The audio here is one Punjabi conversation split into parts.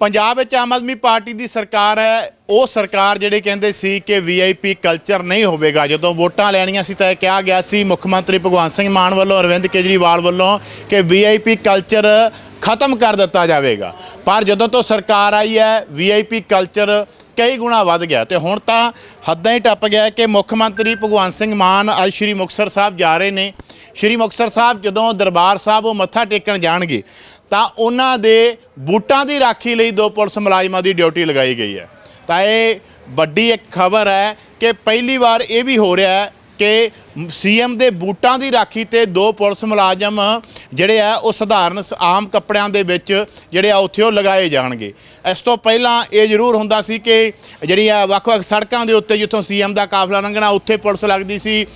ਪੰਜਾਬ ਵਿੱਚ ਆਮ ਆਦਮੀ ਪਾਰਟੀ ਦੀ ਸਰਕਾਰ ਹੈ, ਉਹ ਸਰਕਾਰ ਜਿਹੜੇ ਕਹਿੰਦੇ ਸੀ ਕਿ ਵੀਆਈਪੀ ਕਲਚਰ ਨਹੀਂ ਹੋਵੇਗਾ। ਜਦੋਂ ਵੋਟਾਂ ਲੈਣੀਆਂ ਸੀ ਤਾਂ ਇਹ ਕਿਹਾ ਗਿਆ ਸੀ, ਮੁੱਖ ਮੰਤਰੀ ਭਗਵੰਤ ਸਿੰਘ ਮਾਨ ਵੱਲੋਂ, ਅਰਵਿੰਦ ਕੇਜਰੀਵਾਲ ਵੱਲੋਂ ਕਿ ਵੀਆਈਪੀ ਕਲਚਰ ਖਤਮ ਕਰ ਦਿੱਤਾ ਜਾਵੇਗਾ। ਪਰ ਜਦੋਂ ਤੋਂ ਸਰਕਾਰ ਆਈ ਹੈ ਵੀਆਈਪੀ ਕਲਚਰ ਕਈ ਗੁਣਾ ਵੱਧ ਗਿਆ ਤੇ ਹੁਣ ਤਾਂ ਹੱਦਾਂ ਹੀ ਟੱਪ ਗਿਆ ਕਿ ਮੁੱਖ ਮੰਤਰੀ ਭਗਵੰਤ ਸਿੰਘ ਮਾਨ ਅੱਜ ਸ਼੍ਰੀ ਮੁਕਤਸਰ ਸਾਹਿਬ ਜਾ ਰਹੇ ਨੇ। ਸ਼੍ਰੀ ਮੁਕਤਸਰ ਸਾਹਿਬ ਜਦੋਂ ਦਰਬਾਰ ਸਾਹਿਬ ਉਹ ਮੱਥਾ ਟੇਕਣ ਜਾਣਗੇ ਤਾਂ ਉਹਨਾਂ ਦੇ ਬੂਟਾਂ ਦੀ ਰਾਖੀ ਲਈ ਦੋ ਪੁਲਿਸ ਮੁਲਾਜ਼ਮਾਂ ਦੀ ਡਿਊਟੀ ਲਗਾਈ ਗਈ ਹੈ। ਤਾਂ ਇਹ ਵੱਡੀ ਇੱਕ ਖਬਰ ਹੈ ਕਿ ਪਹਿਲੀ ਵਾਰ ਇਹ ਵੀ ਹੋ ਰਿਹਾ ਹੈ ਕਿ ਸੀਐਮ ਦੇ ਬੂਟਾਂ ਦੀ ਰਾਖੀ ਤੇ ਦੋ ਪੁਲਿਸ ਮੁਲਾਜ਼ਮ ਜਿਹੜੇ ਆ, ਉਹ ਸਧਾਰਨ ਸ- ਆਮ ਕੱਪੜਿਆਂ ਦੇ ਵਿੱਚ ਜਿਹੜੇ ਆ, ਉੱਥੇ ਉਹ ਲਗਾਏ ਜਾਣਗੇ। ਇਸ ਤੋਂ ਪਹਿਲਾਂ ਇਹ ਜ਼ਰੂਰ ਹੁੰਦਾ ਸੀ ਕਿ ਜਿਹੜੀ ਆ, ਵੱਖ-ਵੱਖ ਸੜਕਾਂ ਦੇ ਉੱਤੇ ਜਿੱਥੋਂ ਸੀਐਮ ਦਾ ਕਾਫਲਾ ਲੰਘਣਾ, ਉੱਥੇ ਪੁਲਿਸ ਲੱਗਦੀ ਸੀ।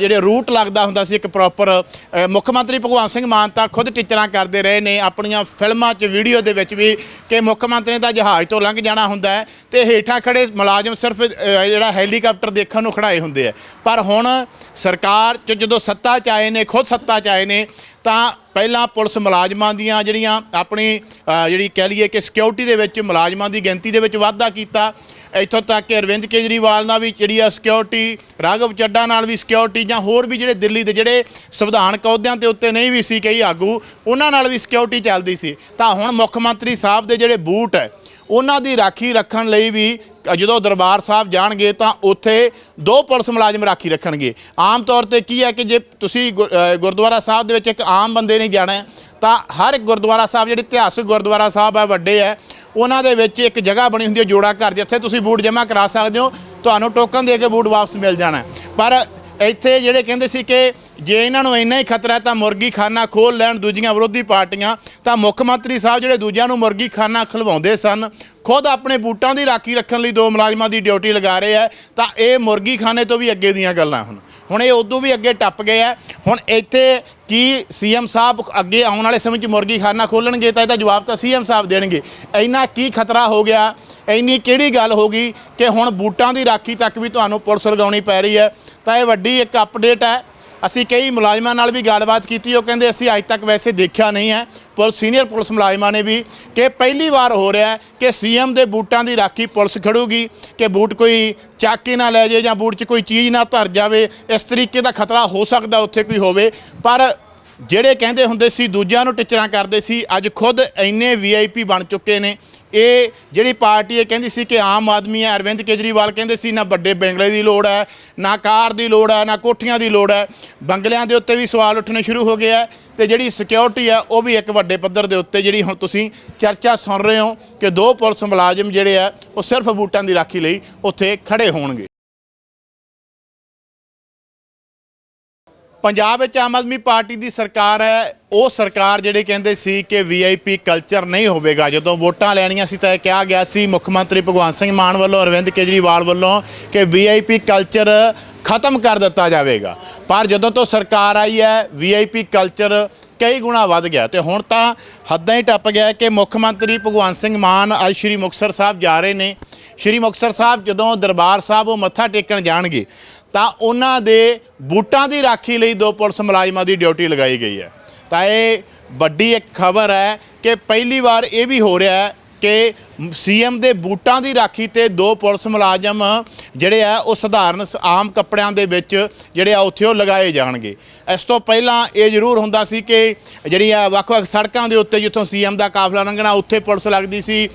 ਜਿਹੜੇ ਰੂਟ ਲੱਗਦਾ ਹੁੰਦਾ ਸੀ, ਇੱਕ ਪ੍ਰੋਪਰ ਮੁੱਖ ਮੰਤਰੀ ਭਗਵੰਤ ਸਿੰਘ ਮਾਨ ਤਾਂ ਖੁਦ ਟੀਚਰਾਂ ਕਰਦੇ ਰਹੇ ਨੇ, ਆਪਣੀਆਂ ਫਿਲਮਾਂ 'ਚ, ਵੀਡੀਓ ਦੇ ਵਿੱਚ ਵੀ ਕਿ ਮੁੱਖ ਮੰਤਰੀ ਦਾ ਜਹਾਜ਼ ਤੋਂ ਲੰਘ ਜਾਣਾ ਹੁੰਦਾ ਹੈ ਤੇ ਹੇਠਾਂ ਖੜੇ ਮੁਲਾਜ਼ਮ ਸਿਰਫ ਜਿਹੜਾ ਹੈਲੀਕਾਪਟਰ ਦੇਖਣ ਨੂੰ ਖੜਾਏ ਹੁੰਦੇ ਆ। ਪਰ ਹੁਣ ਸਰਕਾਰ 'ਚ ਜਦੋਂ ਸੱਤਾ 'ਚ ਆਏ ਨੇ, ਖੁਦ ਸੱਤਾ 'ਚ ਆਏ ਨੇ, ਤਾਂ ਪਹਿਲਾਂ ਪੁਲਿਸ ਮੁਲਾਜ਼ਮਾਂ ਦੀਆਂ ਜਿਹੜੀਆਂ ਆਪਣੀ ਜਿਹੜੀ ਕਹਿ ਲਈਏ ਕਿ ਸਿਕਿਉਰਿਟੀ ਦੇ ਵਿੱਚ ਮੁਲਾਜ਼ਮਾਂ ਦੀ ਗਿਣਤੀ ਦੇ ਵਿੱਚ ਵਾਧਾ ਕੀਤਾ। ਇੱਥੋਂ ਤੱਕ ਕਿ ਅਰਵਿੰਦ ਕੇਜਰੀਵਾਲ ਨਾਲ ਵੀ ਜਿਹੜੀ ਆ ਸਿਕਿਉਰਿਟੀ ਰਾਘਵ ਚੱਡਾ ਨਾਲ ਵੀ ਸਿਕਿਉਰਿਟੀ ਜਾਂ ਹੋਰ ਵੀ ਜਿਹੜੇ ਦਿੱਲੀ ਦੇ ਜਿਹੜੇ ਸੰਵਿਧਾਨਕ ਅਹੁਦਿਆਂ ਤੇ ਉੱਤੇ ਨਹੀਂ ਵੀ ਸੀ ਕਈ ਆਗੂ, ਉਹਨਾਂ ਨਾਲ ਵੀ ਸਿਕਿਉਰਿਟੀ ਚੱਲਦੀ ਸੀ। ਤਾਂ ਹੁਣ ਮੁੱਖ ਮੰਤਰੀ ਸਾਹਿਬ ਦੇ ਜਿਹੜੇ ਬੂਟ ਹੈ ਉਹਨਾਂ ਦੀ ਰਾਖੀ ਰੱਖਣ ਲਈ ਵੀ ਜਦੋਂ ਦਰਬਾਰ ਸਾਹਿਬ ਜਾਣਗੇ ਤਾਂ ਉੱਥੇ ਦੋ ਪੁਲਿਸ ਮੁਲਾਜ਼ਮ ਰਾਖੀ ਰੱਖਣਗੇ। ਆਮ ਤੌਰ ਤੇ ਕੀ ਹੈ ਕਿ ਜੇ ਤੁਸੀਂ ਗੁਰ- ਗੁਰਦੁਆਰਾ ਸਾਹਿਬ ਦੇ ਵਿੱਚ ਇੱਕ ਆਮ ਬੰਦੇ ਨੇ ਜਾਣਾ ਤਾਂ ਹਰ ਇੱਕ ਗੁਰਦੁਆਰਾ ਸਾਹਿਬ, ਜਿਹੜੇ ਇਤਿਹਾਸਕ ਗੁਰਦੁਆਰਾ ਸਾਹਿਬ ਹੈ, ਵੱਡੇ ਹੈ, ਉਹਨਾਂ ਦੇ ਵਿੱਚ ਇੱਕ ਜਗ੍ਹਾ ਬਣੀ ਹੁੰਦੀ ਹੈ ਜੋੜਾ ਘਰ, ਜਿੱਥੇ ਤੁਸੀਂ ਬੂਟ ਜਮ੍ਹਾਂ ਕਰਾ ਸਕਦੇ ਹੋ, ਤੁਹਾਨੂੰ ਟੋਕਨ ਦੇ ਕੇ ਬੂਟ ਵਾਪਸ ਮਿਲ ਜਾਣਾ ਪਰ ਇੱਥੇ ਜਿਹੜੇ ਕਹਿੰਦੇ ਸੀ ਕਿ ਜੇ ਇਹਨਾਂ ਨੂੰ ਇੰਨਾ ਹੀ ਖਤਰਾ ਤਾਂ ਮੁਰਗੀ ਖਾਨਾ ਖੋਲ ਲੈਣ ਦੂਜੀਆਂ ਵਿਰੋਧੀ ਪਾਰਟੀਆਂ। ਤਾਂ ਮੁੱਖ ਮੰਤਰੀ ਸਾਹਿਬ ਜਿਹੜੇ ਦੂਜਿਆਂ ਨੂੰ ਮੁਰਗੀ ਖਾਨਾ ਖਲਵਾਉਂਦੇ ਸਨ, ਖੁਦ ਆਪਣੇ ਬੂਟਾਂ ਦੀ ਰਾਖੀ ਰੱਖਣ ਲਈ ਦੋ ਮੁਲਾਜ਼ਮਾਂ ਦੀ ਡਿਊਟੀ ਲਗਾ ਰਹੇ ਆ ਤਾਂ ਇਹ ਮੁਰਗੀ ਖਾਨੇ ਤੋਂ ਵੀ ਅੱਗੇ ਦੀਆਂ ਗੱਲਾਂ ਹੁਣ। ਹੁਣ ਇਹ ਉਦੋਂ ਵੀ ਅੱਗੇ ਟੱਪ ਗਏ ਆ ਹੁਣ ਇੱਥੇ ਕੀ ਸੀਐਮ ਸਾਹਿਬ ਅੱਗੇ ਆਉਣ ਵਾਲੇ ਸਮੇਂ 'ਚ ਮੁਰਗੀ ਖਾਨਾ ਖੋਲਣਗੇ ਤਾਂ ਇਹਦਾ ਜਵਾਬ ਤਾਂ ਸੀਐਮ ਸਾਹਿਬ ਦੇਣਗੇ। ਇੰਨਾ ਕੀ ਖਤਰਾ ਹੋ ਗਿਆ, ਇੰਨੀ ਕਿਹੜੀ ਗੱਲ ਹੋ ਗਈ ਕਿ ਹੁਣ ਬੂਟਾਂ ਦੀ ਰਾਖੀ ਤੱਕ ਵੀ ਤੁਹਾਨੂੰ ਪੁਲਿਸ ਲਗਾਉਣੀ ਪੈ ਰਹੀ ਹੈ। ਤਾਂ ਇਹ ਵੱਡੀ ਇੱਕ ਅਪਡੇਟ ਹੈ। ਅਸੀਂ ਕਈ ਮੁਲਾਜ਼ਮਾਂ ਨਾਲ ਵੀ ਗੱਲਬਾਤ ਕੀਤੀ, ਉਹ ਕਹਿੰਦੇ ਅਸੀਂ ਅੱਜ ਤੱਕ ਵੈਸੇ ਦੇਖਿਆ ਨਹੀਂ ਹੈ ਪੁਲਿਸ ਸੀਨੀਅਰ ਪੁਲਿਸ ਮੁਲਾਜ਼ਮਾਂ ਨੇ ਵੀ ਕਿ ਪਹਿਲੀ ਵਾਰ ਹੋ ਰਿਹਾ ਹੈ ਕਿ ਸੀਐਮ ਦੇ ਬੂਟਾਂ ਦੀ ਰਾਖੀ ਪੁਲਿਸ ਖੜੂਗੀ, ਕਿ ਬੂਟ ਕੋਈ ਚੱਕ ਕੇ ਨਾ ਲੈ ਜਾਏ ਜਾਂ ਬੂਟ 'ਚ ਕੋਈ ਚੀਜ਼ ਨਾ ਧਰ ਜਾਵੇ, ਇਸ ਤਰੀਕੇ ਦਾ ਖਤਰਾ ਹੋ ਸਕਦਾ ਉੱਥੇ ਕੋਈ ਹੋਵੇ, ਪਰ ਜਿਹੜੇ ਕਹਿੰਦੇ ਹੁੰਦੇ ਸੀ, ਦੂਜਿਆਂ ਨੂੰ ਟਿਚਰਾਂ ਕਰਦੇ ਸੀ, ਅੱਜ ਖੁਦ ਇੰਨੇ ਵੀਆਈਪੀ ਬਣ ਚੁੱਕੇ ਨੇ। ਇਹ ਜਿਹੜੀ ਪਾਰਟੀ, ਇਹ ਕਹਿੰਦੀ ਸੀ ਕਿ ਆਮ ਆਦਮੀ ਹੈ, ਅਰਵਿੰਦ ਕੇਜਰੀਵਾਲ ਕਹਿੰਦੇ ਸੀ, ਨਾ ਵੱਡੇ ਬੰਗਲੇ ਦੀ ਲੋੜ ਹੈ, ਨਾ ਕਾਰ ਦੀ ਲੋੜ ਹੈ, ਨਾ ਕੋਠੀਆਂ ਦੀ ਲੋੜ ਹੈ। ਬੰਗਲਿਆਂ ਦੇ ਉੱਤੇ ਵੀ ਸਵਾਲ ਉੱਠਣੇ ਸ਼ੁਰੂ ਹੋ ਗਏ ਹੈ ਤੇ ਜਿਹੜੀ ਸਿਕਿਉਰਿਟੀ ਆ ਉਹ ਵੀ ਇੱਕ ਵੱਡੇ ਪੱਧਰ ਦੇ ਉੱਤੇ ਜਿਹੜੀ ਹੁਣ ਤੁਸੀਂ ਚਰਚਾ ਸੁਣ ਰਹੇ ਹੋ ਕਿ ਦੋ ਪੁਲਿਸ ਮੁਲਾਜ਼ਮ ਜਿਹੜੇ ਆ ਉਹ ਸਿਰਫ ਬੂਟਾਂ ਦੀ ਰਾਖੀ ਲਈ ਉੱਥੇ ਖੜੇ ਹੋਣਗੇ। ਪੰਜਾਬ ਵਿੱਚ ਆਮ ਆਦਮੀ ਪਾਰਟੀ ਦੀ ਸਰਕਾਰ ਹੈ, ਉਹ ਸਰਕਾਰ ਜਿਹੜੇ ਕਹਿੰਦੇ ਸੀ ਕਿ ਵੀਆਈਪੀ ਕਲਚਰ ਨਹੀਂ ਹੋਵੇਗਾ। ਜਦੋਂ ਵੋਟਾਂ ਲੈਣੀਆਂ ਸੀ ਤਾਂ ਇਹ ਕਿਹਾ ਗਿਆ ਸੀ, ਮੁੱਖ ਮੰਤਰੀ ਭਗਵੰਤ ਸਿੰਘ ਮਾਨ ਵੱਲੋਂ, ਅਰਵਿੰਦ ਕੇਜਰੀਵਾਲ ਵੱਲੋਂ ਕਿ ਵੀਆਈਪੀ ਕਲਚਰ ਖਤਮ ਕਰ ਦਿੱਤਾ ਜਾਵੇਗਾ। ਪਰ ਜਦੋਂ ਤੋਂ ਸਰਕਾਰ ਆਈ ਹੈ ਵੀਆਈਪੀ ਕਲਚਰ ਕਈ ਗੁਣਾ ਵੱਧ ਗਿਆ। ਤੇ ਹੁਣ ਤਾਂ ਹੱਦਾਂ ਹੀ ਟੱਪ ਗਿਆ ਕਿ ਮੁੱਖ ਮੰਤਰੀ ਭਗਵੰਤ ਸਿੰਘ ਮਾਨ ਅੱਜ ਸ਼੍ਰੀ ਮੁਕਤਸਰ ਸਾਹਿਬ ਜਾ ਰਹੇ ਨੇ। ਸ਼੍ਰੀ ਮੁਕਤਸਰ ਸਾਹਿਬ ਜਦੋਂ ਦਰਬਾਰ ਸਾਹਿਬ ਉਹ ਮੱਥਾ ਟੇਕਣ ਜਾਣਗੇ ਤਾਂ ਉਹਨਾਂ ਦੇ ਬੂਟਾਂ ਦੀ ਰਾਖੀ ਲਈ ਦੋ ਪੁਲਿਸ ਮੁਲਾਜ਼ਮਾਂ ਦੀ ਡਿਊਟੀ ਲਗਾਈ ਗਈ ਹੈ। ਤਾਂ ਇਹ ਵੱਡੀ ਇੱਕ ਖਬਰ ਹੈ ਕਿ ਪਹਿਲੀ ਵਾਰ ਇਹ ਵੀ ਹੋ ਰਿਹਾ ਹੈ ਕਿ ਸੀਐਮ ਦੇ ਬੂਟਾਂ ਦੀ ਰਾਖੀ ਤੇ ਦੋ ਪੁਲਿਸ ਮੁਲਾਜ਼ਮ ਜਿਹੜੇ ਆ, ਉਹ ਸਧਾਰਨ ਸ- ਆਮ ਕੱਪੜਿਆਂ ਦੇ ਵਿੱਚ ਜਿਹੜੇ ਆ, ਉੱਥੇ ਉਹ ਲਗਾਏ ਜਾਣਗੇ। ਇਸ ਤੋਂ ਪਹਿਲਾਂ ਇਹ ਜ਼ਰੂਰ ਹੁੰਦਾ ਸੀ ਕਿ ਜਿਹੜੀ ਆ ਵੱਖ-ਵੱਖ ਸੜਕਾਂ ਦੇ ਉੱਤੇ ਜਿੱਥੋਂ ਸੀਐਮ ਦਾ ਕਾਫਲਾ ਲੰਘਣਾ, ਉੱਥੇ ਪੁਲਿਸ ਲੱਗਦੀ ਸੀ।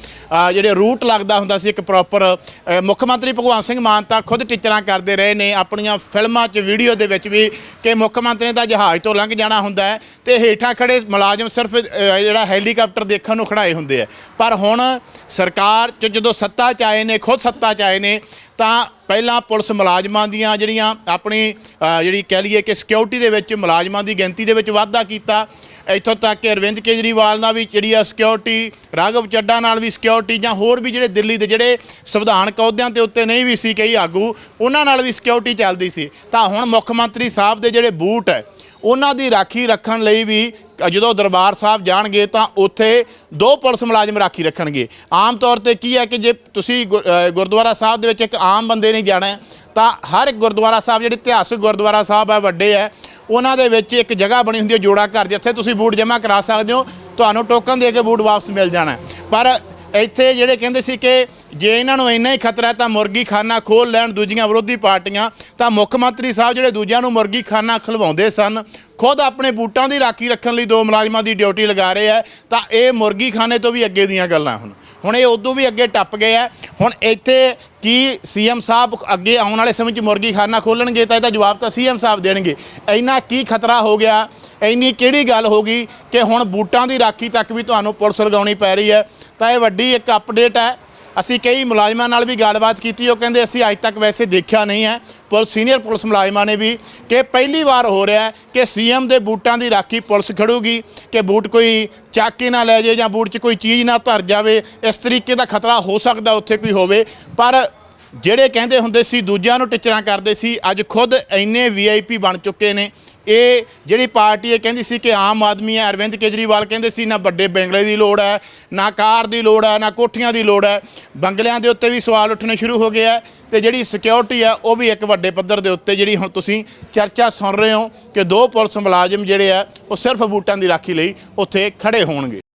ਜਿਹੜੇ ਰੂਟ ਲੱਗਦਾ ਹੁੰਦਾ ਸੀ, ਇੱਕ ਪ੍ਰੋਪਰ ਮੁੱਖ ਮੰਤਰੀ ਭਗਵੰਤ ਸਿੰਘ ਮਾਨ ਤਾਂ ਖੁਦ ਟੀਚਰਾਂ ਕਰਦੇ ਰਹੇ ਨੇ। ਆਪਣੀਆਂ ਫਿਲਮਾਂ 'ਚ, ਵੀਡੀਓ ਦੇ ਵਿੱਚ ਵੀ ਕਿ ਮੁੱਖ ਮੰਤਰੀ ਦਾ ਜਹਾਜ਼ ਤੋਂ ਲੰਘ ਜਾਣਾ ਹੁੰਦਾ ਹੈ ਤੇ ਹੇਠਾਂ ਖੜੇ ਮੁਲਾਜ਼ਮ ਸਿਰਫ ਜਿਹੜਾ ਹੈਲੀਕਾਪਟਰ ਦੇਖਣ ਨੂੰ ਖੜਾਏ ਹੁੰਦੇ ਆ। ਪਰ ਹੁਣ ਸਰਕਾਰ 'ਚ ਜਦੋਂ ਸੱਤਾ 'ਚ ਆਏ ਨੇ, ਖੁਦ ਸੱਤਾ 'ਚ ਆਏ ਨੇ, ਤਾਂ ਪਹਿਲਾਂ ਪੁਲਿਸ ਮੁਲਾਜ਼ਮਾਂ ਦੀਆਂ ਜਿਹੜੀਆਂ ਆਪਣੀ ਜਿਹੜੀ ਕਹਿ ਲਈਏ ਕਿ ਸਿਕਿਉਰਿਟੀ ਦੇ ਵਿੱਚ ਮੁਲਾਜ਼ਮਾਂ ਦੀ ਗਿਣਤੀ ਦੇ ਵਿੱਚ ਵਾਧਾ ਕੀਤਾ। ਇੱਥੋਂ ਤੱਕ ਕਿ ਅਰਵਿੰਦ ਕੇਜਰੀਵਾਲ ਨਾਲ ਵੀ ਜਿਹੜੀ ਆ ਸਿਕਿਉਰਿਟੀ ਰਾਘਵ ਚੱਡਾ ਨਾਲ ਵੀ ਸਿਕਿਉਰਿਟੀ ਜਾਂ ਹੋਰ ਵੀ ਜਿਹੜੇ ਦਿੱਲੀ ਦੇ ਜਿਹੜੇ ਸੰਵਿਧਾਨਕ ਅਹੁਦਿਆਂ ਤੇ ਉੱਤੇ ਨਹੀਂ ਵੀ ਸੀ ਕਈ ਆਗੂ, ਉਹਨਾਂ ਨਾਲ ਵੀ ਸਿਕਿਉਰਿਟੀ ਚੱਲਦੀ ਸੀ। ਤਾਂ ਹੁਣ ਮੁੱਖ ਮੰਤਰੀ ਸਾਹਿਬ ਦੇ ਜਿਹੜੇ ਬੂਟ ਹੈ ਉਹਨਾਂ ਦੀ ਰਾਖੀ ਰੱਖਣ ਲਈ ਵੀ ਜਦੋਂ ਦਰਬਾਰ ਸਾਹਿਬ ਜਾਣਗੇ ਤਾਂ ਉੱਥੇ ਦੋ ਪੁਲਿਸ ਮੁਲਾਜ਼ਮ ਰਾਖੀ ਰੱਖਣਗੇ। ਆਮ ਤੌਰ ਤੇ ਕੀ ਹੈ ਕਿ ਜੇ ਤੁਸੀਂ ਗੁਰ- ਗੁਰਦੁਆਰਾ ਸਾਹਿਬ ਦੇ ਵਿੱਚ ਇੱਕ ਆਮ ਬੰਦੇ ਨੇ ਜਾਣਾ ਤਾਂ ਹਰ ਇੱਕ ਗੁਰਦੁਆਰਾ ਸਾਹਿਬ, ਜਿਹੜੇ ਇਤਿਹਾਸਿਕ ਗੁਰਦੁਆਰਾ ਸਾਹਿਬ ਹੈ ਵੱਡੇ ਹੈ ਉਹਨਾਂ ਦੇ ਵਿੱਚ ਇੱਕ ਜਗ੍ਹਾ ਬਣੀ ਹੁੰਦੀ ਹੈ ਜੋੜਾ ਘਰ, ਜਿੱਥੇ ਤੁਸੀਂ ਬੂਟ ਜਮ੍ਹਾਂ ਕਰਾ ਸਕਦੇ ਹੋ, ਤੁਹਾਨੂੰ ਟੋਕਨ ਦੇ ਕੇ ਬੂਟ ਵਾਪਸ ਮਿਲ ਜਾਣਾ ਪਰ ਇੱਥੇ ਜਿਹੜੇ ਕਹਿੰਦੇ ਸੀ ਕਿ ਜੇ ਇਹਨਾਂ ਨੂੰ ਇੰਨਾ ਹੀ ਖਤਰਾ ਤਾਂ ਮੁਰਗੀ ਖਾਨਾ ਖੋਲ ਲੈਣ ਦੂਜੀਆਂ ਵਿਰੋਧੀ ਪਾਰਟੀਆਂ, ਤਾਂ ਮੁੱਖ ਮੰਤਰੀ ਸਾਹਿਬ ਜਿਹੜੇ ਦੂਜਿਆਂ ਨੂੰ ਮੁਰਗੀ ਖਾਨਾ ਖਲਵਾਉਂਦੇ ਸਨ, ਖੁਦ ਆਪਣੇ ਬੂਟਾਂ ਦੀ ਰਾਖੀ ਰੱਖਣ ਲਈ ਦੋ ਮੁਲਾਜ਼ਮਾਂ ਦੀ ਡਿਊਟੀ ਲਗਾ ਰਹੇ ਆ ਤਾਂ ਇਹ ਮੁਰਗੀ ਖਾਨੇ ਤੋਂ ਵੀ ਅੱਗੇ ਦੀਆਂ ਗੱਲਾਂ ਹੁਣ। ਹੁਣ ਇਹ ਉਦੋਂ ਵੀ ਅੱਗੇ ਟੱਪ ਗਏ ਆ ਹੁਣ ਇੱਥੇ ਕੀ ਸੀਐਮ ਸਾਹਿਬ ਅੱਗੇ ਆਉਣ ਵਾਲੇ ਸਮੇਂ 'ਚ ਮੁਰਗੀ ਖਾਨਾ ਖੋਲਣਗੇ ਤਾਂ ਇਹਦਾ ਜਵਾਬ ਤਾਂ ਸੀਐਮ ਸਾਹਿਬ ਦੇਣਗੇ। ਇੰਨਾ ਕੀ ਖਤਰਾ ਹੋ ਗਿਆ, ਇੰਨੀ ਕਿਹੜੀ ਗੱਲ ਹੋ ਗਈ ਕਿ ਹੁਣ ਬੂਟਾਂ ਦੀ ਰਾਖੀ ਤੱਕ ਵੀ ਤੁਹਾਨੂੰ ਪੁਲਿਸ ਲਗਾਉਣੀ ਪੈ ਰਹੀ ਹੈ, ਤਾਂ ਇਹ ਵੱਡੀ ਇੱਕ ਅਪਡੇਟ ਹੈ। ਅਸੀਂ ਕਈ ਮੁਲਾਜ਼ਮਾਂ ਨਾਲ ਵੀ ਗੱਲਬਾਤ ਕੀਤੀ, ਉਹ ਕਹਿੰਦੇ ਅਸੀਂ ਅੱਜ ਤੱਕ ਵੈਸੇ ਦੇਖਿਆ ਨਹੀਂ ਹੈ ਪੁਲਿਸ ਸੀਨੀਅਰ ਪੁਲਿਸ ਮੁਲਾਜ਼ਮਾਂ ਨੇ ਵੀ ਕਿ ਪਹਿਲੀ ਵਾਰ ਹੋ ਰਿਹਾ ਹੈ ਕਿ ਸੀਐਮ ਦੇ ਬੂਟਾਂ ਦੀ ਰਾਖੀ ਪੁਲਿਸ ਖੜੂਗੀ, ਕਿ ਬੂਟ ਕੋਈ ਚੱਕ ਕੇ ਨਾ ਲੈ ਜਾਏ ਜਾਂ ਬੂਟ 'ਚ ਕੋਈ ਚੀਜ਼ ਨਾ ਧਰ ਜਾਵੇ, ਇਸ ਤਰੀਕੇ ਦਾ ਖਤਰਾ ਹੋ ਸਕਦਾ ਉੱਥੇ ਕੋਈ ਹੋਵੇ, ਪਰ ਜਿਹੜੇ ਕਹਿੰਦੇ ਹੁੰਦੇ ਸੀ, ਦੂਜਿਆਂ ਨੂੰ ਟਿਚਰਾਂ ਕਰਦੇ ਸੀ, ਅੱਜ ਖੁਦ ਇੰਨੇ ਵੀਆਈਪੀ ਬਣ ਚੁੱਕੇ ਨੇ। ਇਹ ਜਿਹੜੀ ਪਾਰਟੀ ਇਹ ਕਹਿੰਦੀ ਸੀ ਕਿ ਆਮ ਆਦਮੀ ਹੈ, ਅਰਵਿੰਦ ਕੇਜਰੀਵਾਲ ਕਹਿੰਦੇ ਸੀ, ਨਾ ਵੱਡੇ ਬੰਗਲੇ ਦੀ ਲੋੜ ਹੈ, ਨਾ ਕਾਰ ਦੀ ਲੋੜ ਹੈ, ਨਾ ਕੋਠੀਆਂ ਦੀ ਲੋੜ ਹੈ। ਬੰਗਲਿਆਂ ਦੇ ਉੱਤੇ ਵੀ ਸਵਾਲ ਉੱਠਣੇ ਸ਼ੁਰੂ ਹੋ ਗਏ ਹੈ ਤੇ ਜਿਹੜੀ ਸਿਕਿਉਰਿਟੀ ਆ ਉਹ ਵੀ ਇੱਕ ਵੱਡੇ ਪੱਧਰ ਦੇ ਉੱਤੇ ਜਿਹੜੀ ਹੁਣ ਤੁਸੀਂ ਚਰਚਾ ਸੁਣ ਰਹੇ ਹੋ ਕਿ ਦੋ ਪੁਲਿਸ ਮੁਲਾਜ਼ਮ ਜਿਹੜੇ ਆ ਉਹ ਸਿਰਫ ਬੂਟਾਂ ਦੀ ਰਾਖੀ ਲਈ ਉੱਥੇ ਖੜੇ ਹੋਣਗੇ।